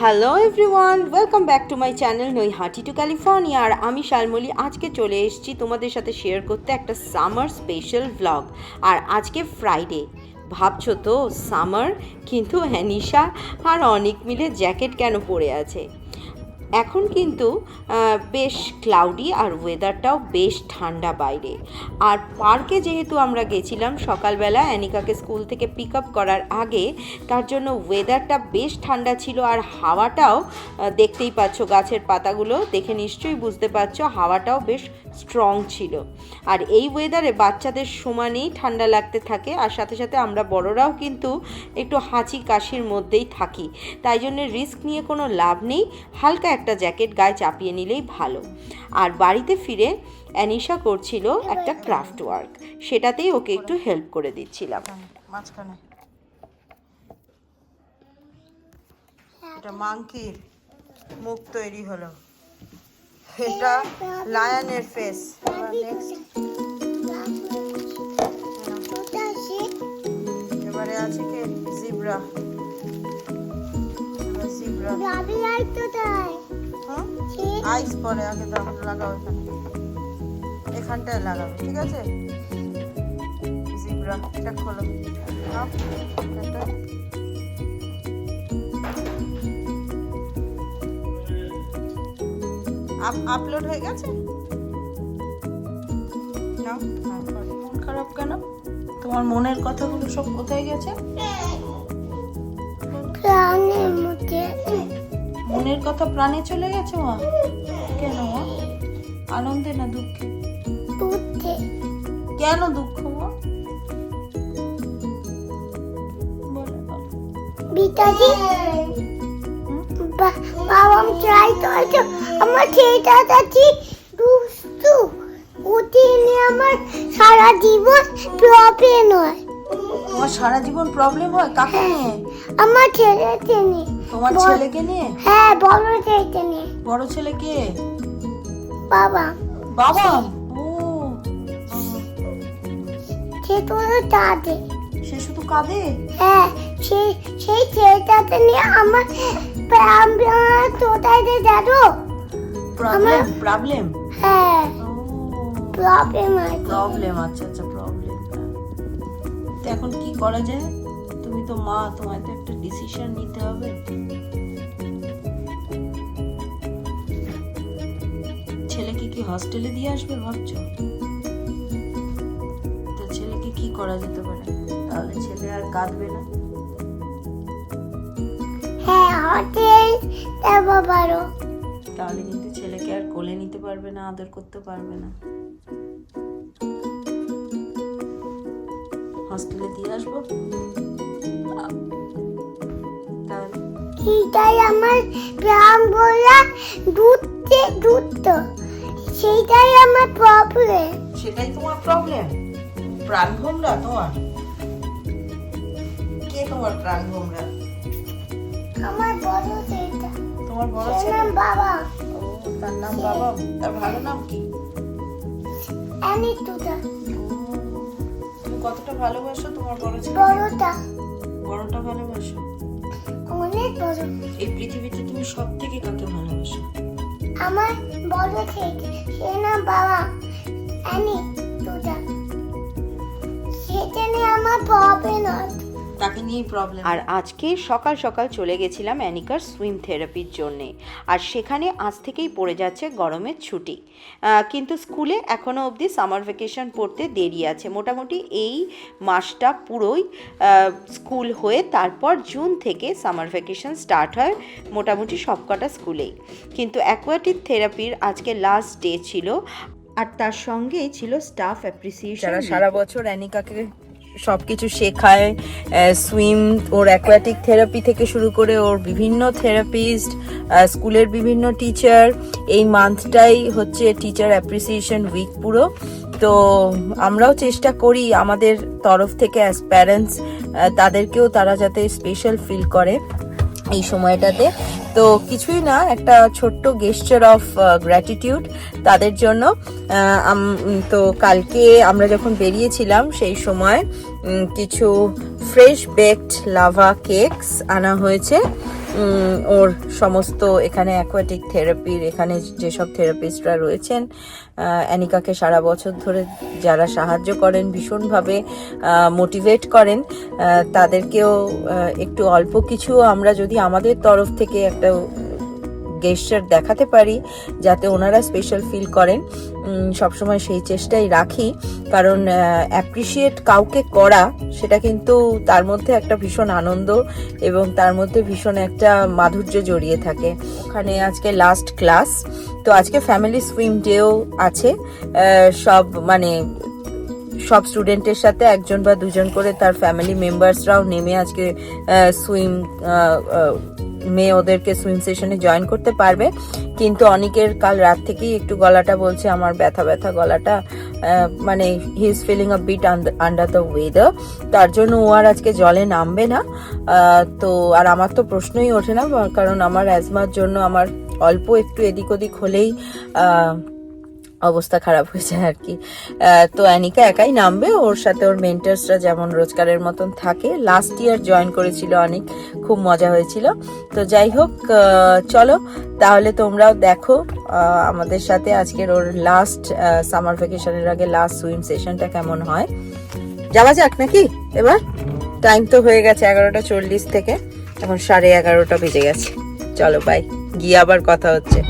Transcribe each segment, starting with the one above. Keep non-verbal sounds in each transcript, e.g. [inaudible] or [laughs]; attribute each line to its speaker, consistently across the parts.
Speaker 1: Hello everyone welcome back to my channel নই হাঁটি two California আর আমি শালমলি, আজকে চলে এসেছি তোমাদের সাথে শেয়ার করতে একটা সামার স্পেশাল ব্লগ আর আজকে ফ্রাইডে ভাবছ তো সামার কিন্তু হ্যানিশা আর অনেক মিলে জ্যাকেট কেন পরে আছে? এখন কিন্তু বেশ ক্লাউডি আর ওয়েদারটাও বেশ ঠান্ডা বাইরে। আর পার্কে যেহেতু আমরা গেছিলাম সকালবেলা, অ্যানিকাকে স্কুল থেকে পিক আপ করার আগে, তার জন্য ওয়েদারটা বেশ ঠান্ডা ছিল আর হাওয়াটাও দেখতেই পাচ্ছ গাছের পাতাগুলো। দেখে নিশ্চয়ই বুঝতে পারছ, হাওয়াটাও বেশ স্ট্রং ছিল। আর এই ওয়েদারে বাচ্চাদের সমানেই ঠান্ডা লাগতে থাকে, আর সাথে সাথে আমরা বড়রাও কিন্তু একটু হাঁচি কাশির মধ্যেই থাকি। তাই জন্য রিস্ক নিয়ে কোনো লাভ নেই, হালকা একটা জ্যাকেট গায়ে চাপিয়ে নিলেই ভালো। আর বাড়িতে ফিরে অ্যানিশা করছিল একটা ক্রাফট ওয়ার্ক সেটাতেই ওকে একটু হেল্প করে দিচ্ছিলাম।
Speaker 2: মাঝখানে। এটা মাংকির মুখ তৈরি হলো। এটা লায়নের ফেস এবারে আছে কি? জিব্রা জিব্রা আইস পরে, আগে দাও লাগাও এখানে। এখানটায় লাগাও ঠিক আছে? জিব্রা এটা খোলো। এটা। আপলোড হয়ে গেছে? নাও, মন খারাপ কেন? তোমার মনের কথাগুলো সব কোথায় গেছে? মনের কথা প্রাণে চলে গেছে মা? কেন মা? আনন্দে না দুঃখে? কেন দুঃখ মা? হুম?
Speaker 3: বাবা ট্রাই করছ আমার ছেলেটা যাচ্ছি দুষ্টু। ওটি নিয়ে আমার সারা জীবন প্রবলেম হয়।
Speaker 2: তোমার সারা জীবন প্রবলেম হয়? কাকে নিয়ে?
Speaker 3: আমার ছেলেকে নিয়ে
Speaker 2: তোমার
Speaker 3: বল।
Speaker 2: ছেলেকে নিয়ে?
Speaker 3: হ্যাঁ বড় ছেলেকে নিয়ে।
Speaker 2: বড় ছেলে কে?
Speaker 3: বাবা।
Speaker 2: বাবা? ও।
Speaker 3: সে তো তাতে
Speaker 2: সে শুধু কাঁদে?
Speaker 3: হ্যাঁ সেই সেই ছেলেটাকে নিয়ে আমার প্রাণ যে যাব
Speaker 2: প্রবলেম প্রবলেম
Speaker 3: হ্যাঁ। প্রবলেম আছে।
Speaker 2: প্রবলেম আচ্ছা আচ্ছা প্রবলেম তো এখন কি করা যায়? তুমি তো মা তোমায় তো একটা ডিসিশন নিতে হবে। ছেলেকে কি হস্টেলে দিয়ে আসবে ভাবছ? তো ছেলেকে কি করা যেতে পারে? তাহলে ছেলে আর কাঁদবে না।
Speaker 3: হ্যাঁ হোটেল
Speaker 2: তাহলে কিন্তু আর কোলে নিতে পারবে না আদর করতে পারবে না। হস্টেলে দিয়ে আসব।
Speaker 3: সেইটাই আমার প্রাণ বলা দুধতে দুধ সেইটাই আমার প্রবলেম
Speaker 2: সেটাই তোমার প্রবলেম প্রাণ ভোমরা তোমার? কে তোমার প্রাণ ভোমরা?
Speaker 3: আমার বড় সেইটা
Speaker 2: তোমার বড় ছেলে?
Speaker 3: বাবা।
Speaker 2: ও তার নাম বাবা তার ভালো নাম কি? তুমি কতটা ভালোবাসো তোমার বড় ছেলে
Speaker 3: বড়টা।
Speaker 2: বড়টা ভালোবাসো?
Speaker 3: অনেক বড়।
Speaker 2: এই পৃথিবীতে তুমি সব থেকে কাকে ভালোবাসো?
Speaker 3: আমার বড় থেকে সে নাম বাবা। টুটা সেটা আমার প্রবলেম হয়
Speaker 2: তাকে নিয়েই প্রবলেম
Speaker 1: আর আজকে সকাল সকাল চলে গেছিলাম অ্যানিকার সুইম থেরাপির জন্যে। আর সেখানে আজ থেকেই পড়ে যাচ্ছে গরমের ছুটি। কিন্তু স্কুলে এখনও অবধি সামার ভ্যাকেশন পড়তে দেরি আছে। মোটামুটি এই মাসটা পুরোই স্কুল হয়ে তারপর জুন থেকে সামার ভ্যাকেশন স্টার্ট হয় মোটামুটি সবকটা স্কুলেই কিন্তু অ্যাকোয়াটিক থেরাপির আজকে লাস্ট ডে ছিল। আর তার সঙ্গে ছিল স্টাফ অ্যাপ্রিসিয়েশন
Speaker 2: সারা বছর অ্যানিকাকে সব কিছু শেখায় সুইম ওর অ্যাকোয়াটিক থেরাপি থেকে শুরু করে ওর বিভিন্ন থেরাপিস্ট স্কুলের বিভিন্ন টিচার এই মান্থটাই হচ্ছে টিচার অ্যাপ্রিসিয়েশন উইক পুরো। তো আমরাও চেষ্টা করি আমাদের তরফ থেকে অ্যাজ প্যারেন্টস তাদেরকেও তারা যাতে স্পেশাল ফিল করে এই সময়টাতে। তো কিছুই না, একটা ছোট্ট গেস্টার অফ গ্র্যাটিটিউড তাদের জন্য। তো কালকে আমরা যখন বেরিয়েছিলাম সেই সময় কিছু ফ্রেশ বেকড লাভা কেকস আনা হয়েছে। ওর সমস্ত এখানে অ্যাকোয়াটিক থেরাপির এখানে যেসব থেরাপিস্টরা রয়েছেন অ্যানিকাকে সারা বছর ধরে যারা সাহায্য করেন, ভীষণভাবে মোটিভেট করেন তাদেরকেও একটু অল্প কিছু আমরা যদি আমাদের তরফ থেকে একটা গেস্টার দেখাতে পারি যাতে ওনারা স্পেশাল ফিল করেন। সবসময় সেই চেষ্টাই রাখি। কারণ অ্যাপ্রিসিয়েট কাউকে করা, সেটা কিন্তু তার মধ্যে একটা ভীষণ আনন্দ এবং তার মধ্যে ভীষণ একটা মাধুর্য জড়িয়ে থাকে। ওখানে আজকে লাস্ট ক্লাস তো আজকে ফ্যামিলি সুইম ডেও আছে। সব মানে সব স্টুডেন্টের সাথে একজন বা দুজন করে তার ফ্যামিলি মেম্বার্সরাও নেমে আজকে সুইম মেয়ে ওদেরকে সুইম সেশনে জয়েন করতে পারবে। কিন্তু অনেকের কাল রাত থেকেই একটু গলাটা বলছে, আমার ব্যথা ব্যথা গলাটা মানে he is feeling a bit under the weather তার জন্য ও আর আজকে জলে নামবে না। তো আর আমার তো প্রশ্নই ওঠে না, কারণ আমার অ্যাজমার জন্য আমার অল্প একটু এদিক ওদিক হলেই অবস্থা খারাপ হয়ে যায় আর কি। তো অ্যানিকা একাই নামবে, ওর সাথে ওর মেন্টার্সরা যেমন রোজগারের মতন থাকে। লাস্ট ইয়ার জয়েন করেছিল অনেক, খুব মজা হয়েছিল। তো যাই হোক চলো, তাহলে তোমরাও দেখো আমাদের সাথে আজকের ওর লাস্ট সামার ভ্যাকেশনের আগে লাস্ট সুইম সেশনটা কেমন হয়। যাওয়া যাক নাকি? এবার? টাইম তো হয়ে গেছে এগারোটা চল্লিশ থেকে, এখন সাড়ে এগারোটা বেজে গেছে। চলো বাই গিয়ে আবার কথা হচ্ছে।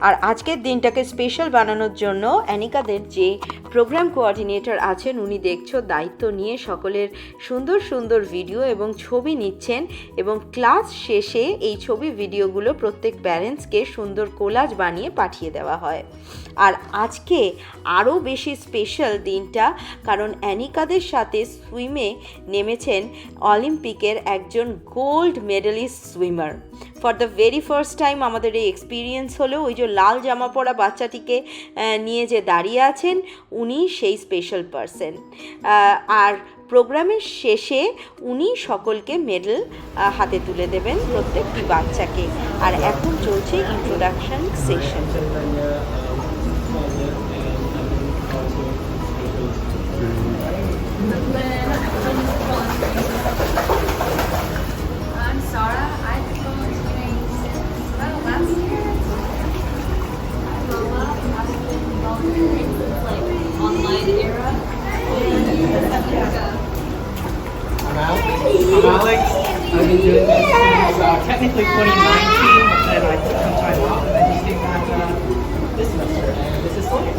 Speaker 1: আর আজকের দিনটাকে স্পেশাল বানানোর জন্য অ্যানিকাদের যে প্রোগ্রাম কোঅর্ডিনেটর আছেন, উনি দেখছ দায়িত্ব নিয়ে সকলের সুন্দর সুন্দর ভিডিও এবং ছবি নিচ্ছেন এবং ক্লাস শেষে এই ছবি ভিডিওগুলো প্রত্যেক প্যারেন্টসকে সুন্দর কোলাজ বানিয়ে পাঠিয়ে দেওয়া হয়। আর আজকে আরও বেশি স্পেশাল দিনটা কারণ অ্যানিকাদের সাথে সুইমে নেমেছেন অলিম্পিকের একজন gold medalist swimmer for the very first time আমাদের এই এক্সপিরিয়েন্স হলো, ওই যে লাল জামা পরা বাচ্চাটিকে নিয়ে যে দাঁড়িয়ে আছেন, উনি সেই স্পেশাল পারসন আর প্রোগ্রামের শেষে উনি সকলকে মেডেল হাতে তুলে দেবেন প্রত্যেকটি বাচ্চাকে। আর এখন চলছে introduction session
Speaker 4: I'm Sarah. Been going swimming last year. I'm Lola. I've been volunteering since like online era.
Speaker 5: I'm Alex. I'm Alex. I've been doing this since uh, technically 2019, but then I took some time off and I just came back uh, this semester. And this is Sonia.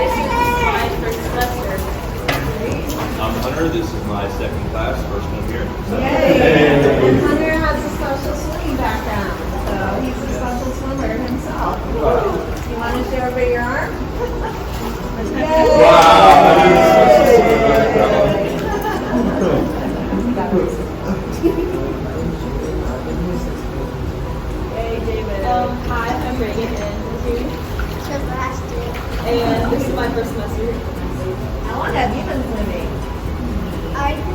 Speaker 4: This is my first semester.
Speaker 6: I'm Hunter. This is my second class, first one here. So,
Speaker 7: And Hunter has a special swimming background, so he's a special swimmer himself. You want to show over your arm? Hey, David.
Speaker 4: Um, hi, I'm Reagan and And this is my first semester.
Speaker 7: How long have you been swimming?
Speaker 3: I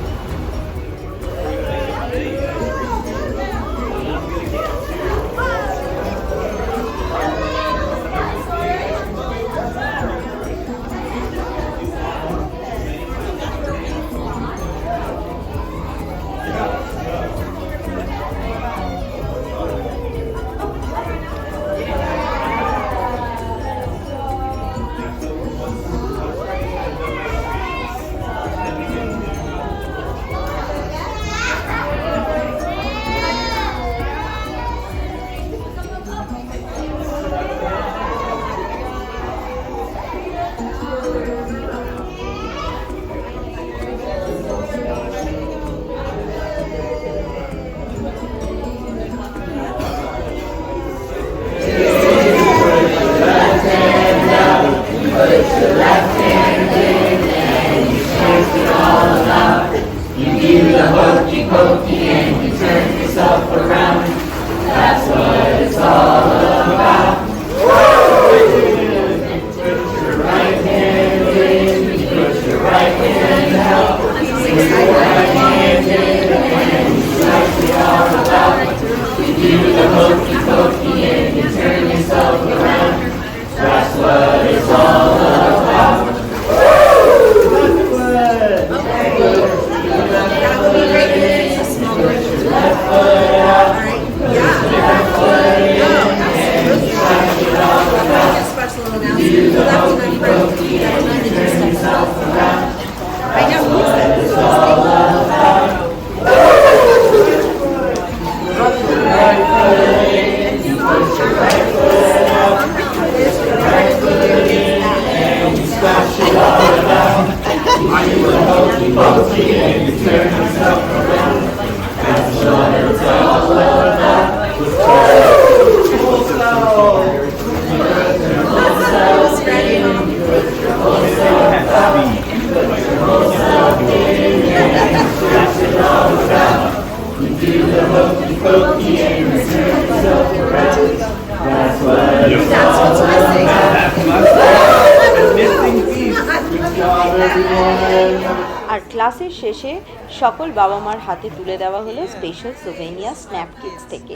Speaker 1: আর ক্লাসের শেষে সকল বাবা মার হাতে তুলে দেওয়া হলো স্পেশাল সোভেনিয়া স্ন্যাপ কিডস থেকে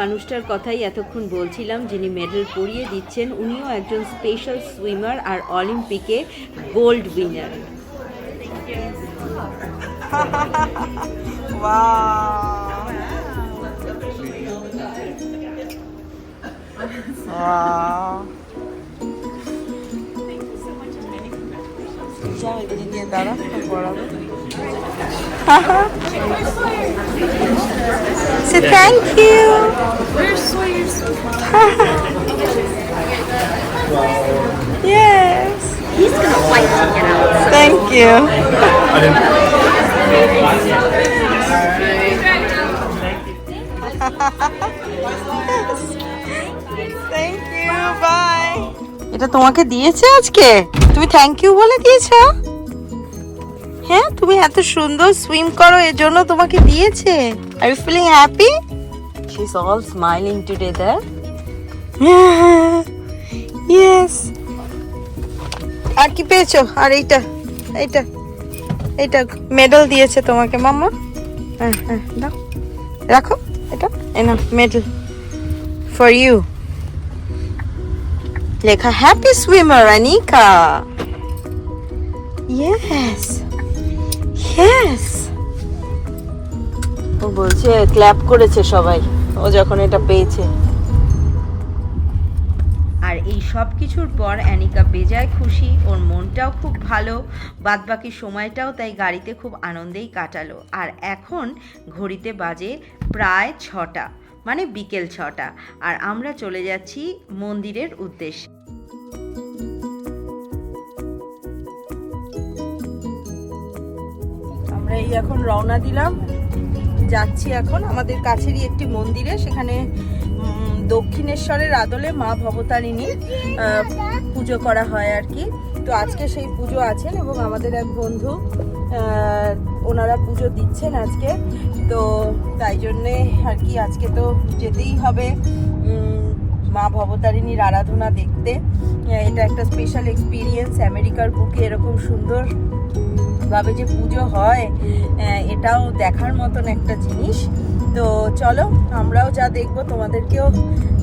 Speaker 1: মানুষটার কথাই এতক্ষণ বলছিলাম যিনি মেডেল পরিয়ে দিচ্ছেন উনিও একজন স্পেশাল সুইমার আর অলিম্পিকে গোল্ড উইনার
Speaker 2: দাঁড়া পড়াবো। Say thank you. [laughs] yes. He's gonna fight to get out. Thank you. [laughs] Thank you. Bye. এটা তোমাকে দিয়েছে আজকে তুমি থ্যাংক ইউ বলে দিয়েছো হ্যাঁ তুমি এত সুন্দর সুইম করো এর জন্য তোমাকে দিয়েছে। Are you feeling happy she is all smiling together yes আর কি পেয়েছ? আর এইটা এইটা এইটা মেডেল দিয়েছে তোমাকে মাম্মা। হ্যাঁ হ্যাঁ দাও। রাখো এটা এনা মেডেল ফর ইউ লেখা happy swimmer Anika yes yes ও বলছে ক্ল্যাপ করেছে সবাই। ও যখন এটা পেয়েছে।
Speaker 1: আর এই সব কিছুর পর অ্যানিকা বেজায় খুশি, ওর মনটাও খুব ভালো, বাদবাকি সময়টাও তাই গাড়িতে খুব আনন্দেই কাটালো। আর এখন ঘড়িতে বাজে প্রায় ছটা মানে বিকেল ছটা। আর আমরা চলে যাচ্ছি মন্দিরের উদ্দেশ্যে।
Speaker 2: আমরা এই এখন রওনা দিলাম। যাচ্ছি এখন আমাদের কাছেরই একটি মন্দিরে, সেখানে দক্ষিণেশ্বরের আদলে মা ভবতারিণী পুজো করা হয় আর কি। তো আজকে সেই পুজো আছেন এবং আমাদের এক বন্ধু ওনারা পুজো দিচ্ছেন আজকে। তো তাই জন্যে আর কি আজকে তো যেতেই হবে মা ভবতারিণীর আরাধনা দেখতে। এটা একটা স্পেশাল এক্সপিরিয়েন্স আমেরিকার বুকে এরকম সুন্দর ভাবে যে পুজো হয় এটাও দেখার মতন একটা জিনিস। তো চলো, আমরাও যা দেখব, তোমাদেরকেও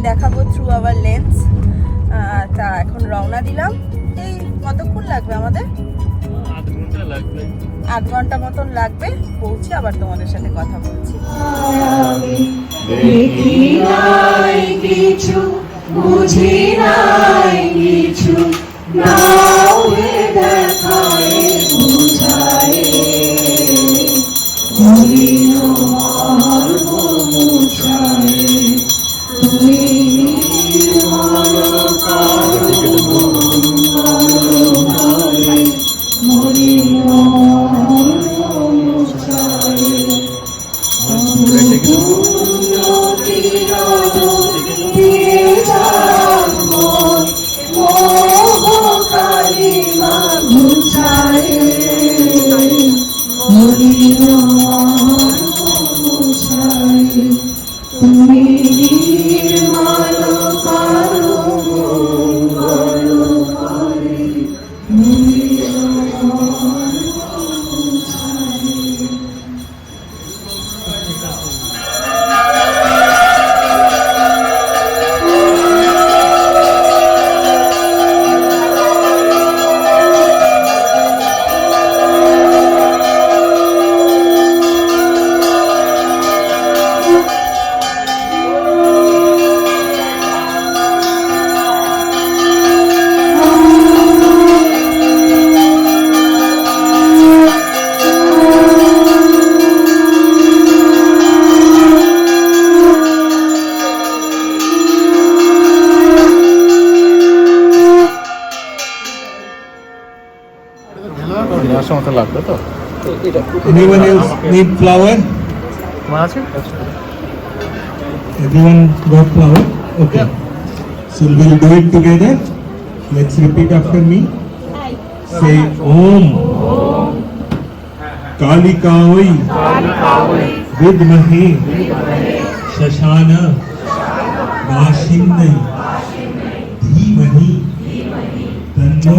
Speaker 2: দেখাবো থ্রু আওয়ার লেন্স তা এখন রওনা দিলাম। এই কতক্ষণ লাগবে আমাদের? আধ ঘণ্টা মতন লাগবে। পৌঁছে আবার তোমাদের সাথে কথা বলছি।
Speaker 8: three.
Speaker 9: নশো মতো লাগবে তো
Speaker 10: Anyone else need flower?
Speaker 9: তোমার আছে
Speaker 10: Everyone got flower? Okay. So we'll do it together. Let's repeat after me. Say Om. Kalikavai. Vidmahe. Shashana. Vashindai. Dhimahi. Tanno.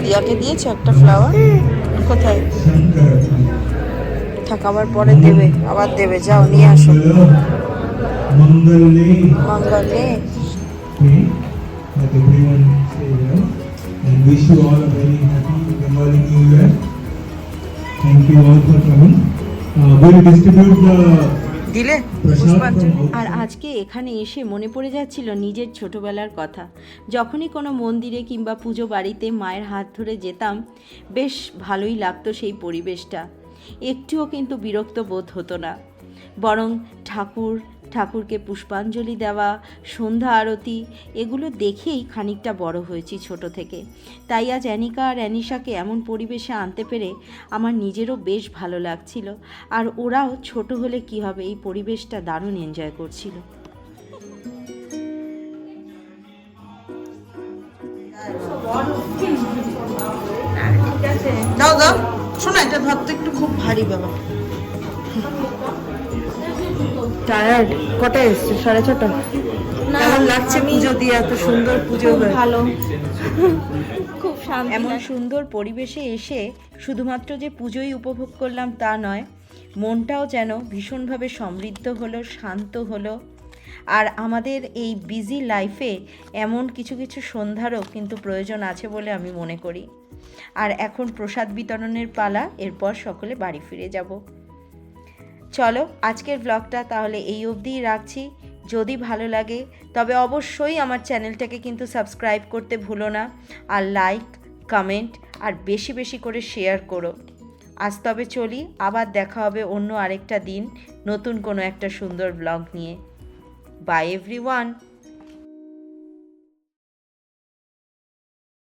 Speaker 2: দিয়াকে দিয়েছে একটা ফ্লাওয়ার কোথায় থাক আবার পরে দেবে আবার দেবে যাও নিয়ে আসো মঙ্গলে
Speaker 10: মঙ্গলে and wish you all a very happy Bengali New Year. Thank you all for coming. Uh, we'll distribute the
Speaker 2: দিলে?
Speaker 1: আর আজকে এখানে এসে মনে পড়ে যাচ্ছিল নিজের ছোটবেলার কথা। যখনই কোনো মন্দিরে কিংবা পুজো বাড়িতে মায়ের হাত ধরে যেতাম, বেশ ভালোই লাগতো সেই পরিবেশটা। একটুও কিন্তু বিরক্ত বোধ হতো না। বরং ঠাকুর ঠাকুরকে পুষ্পাঞ্জলি দেওয়া, সন্ধ্যা আরতি, এগুলো দেখেই খানিকটা বড় হয়েছি ছোট থেকে। তাই আজ অ্যানিকা আর অ্যানিশাকে এমন পরিবেশে আনতে পেরে আমার নিজেরও বেশ ভালো লাগছিল। আর ওরাও ছোট হলে কি হবে এই পরিবেশটা দারুণ এনজয় করছিল।
Speaker 2: দাও দাও, শোনো, এটা ধরতে একটু খুব ভারী বাবা টায়ার্ড কটায় এসছে? সাড়ে ছটা? কেমন লাগছে পুজো দিয়ে? এত সুন্দর পুজো
Speaker 4: ভালো। [laughs] খুব শান্তি
Speaker 1: এমন সুন্দর পরিবেশে এসে শুধুমাত্র যে পুজোই উপভোগ করলাম তা নয় মনটাও যেন ভীষণভাবে সমৃদ্ধ হলো শান্ত হলো। আর আমাদের এই বিজি লাইফে এমন কিছু কিছু সন্ধ্যারও কিন্তু প্রয়োজন আছে বলে আমি মনে করি। আর এখন প্রসাদ বিতরণের পালা এরপর সকলে বাড়ি ফিরে যাব। চলো, আজকের ব্লগটা তাহলে এই অবধিই রাখছি। যদি ভালো লাগে, তবে অবশ্যই আমার চ্যানেলটাকে কিন্তু সাবস্ক্রাইব করতে ভুলো না আর লাইক কমেন্ট আর বেশি বেশি করে শেয়ার করো। আজ তবে চলি, আবার দেখা হবে অন্য আরেকটা দিন নতুন কোনো একটা সুন্দর ব্লগ নিয়ে। By everyone